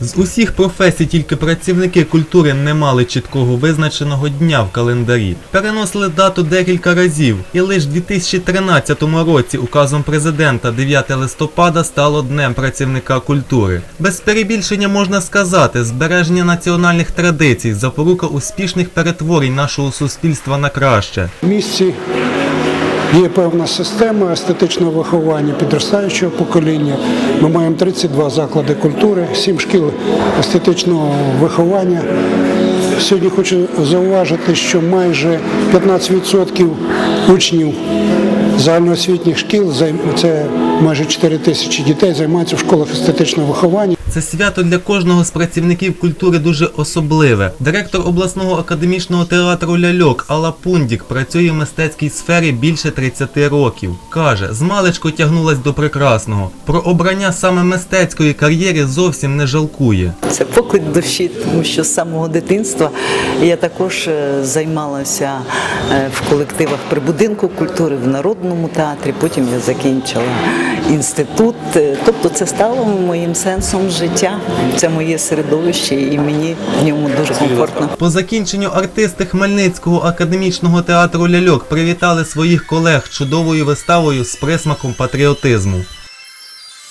З усіх професій тільки працівники культури не мали чіткого визначеного дня в календарі. Переносили дату декілька разів, і лише в 2013 році указом президента 9 листопада стало Днем працівника культури. Без перебільшення можна сказати, збереження національних традицій, запорука успішних перетворень нашого суспільства на краще. В місті є певна система естетичного виховання підростаючого покоління. Ми маємо 32 заклади культури, 7 шкіл естетичного виховання. Сьогодні хочу зауважити, що майже 15% учнів загальноосвітніх шкіл, це майже 4 тисячі дітей, займаються в школах естетичного виховання. Це свято для кожного з працівників культури дуже особливе. Директор обласного академічного театру Ляльок Алла Пундік працює в мистецькій сфері більше 30 років. Каже, змалечку тягнулась до прекрасного. Про обрання саме мистецької кар'єри зовсім не жалкує. Це поклик душі, тому що з самого дитинства я також е, займалася е, в колективах при будинку культури в народному театрі. Потім я закінчила інститут. Е, Тобто це стало моїм сенсом життя. Це моє середовище, і мені в ньому дуже комфортно. По закінченню артисти Хмельницького академічного театру Ляльок привітали своїх колег чудовою виставою з присмаком патріотизму.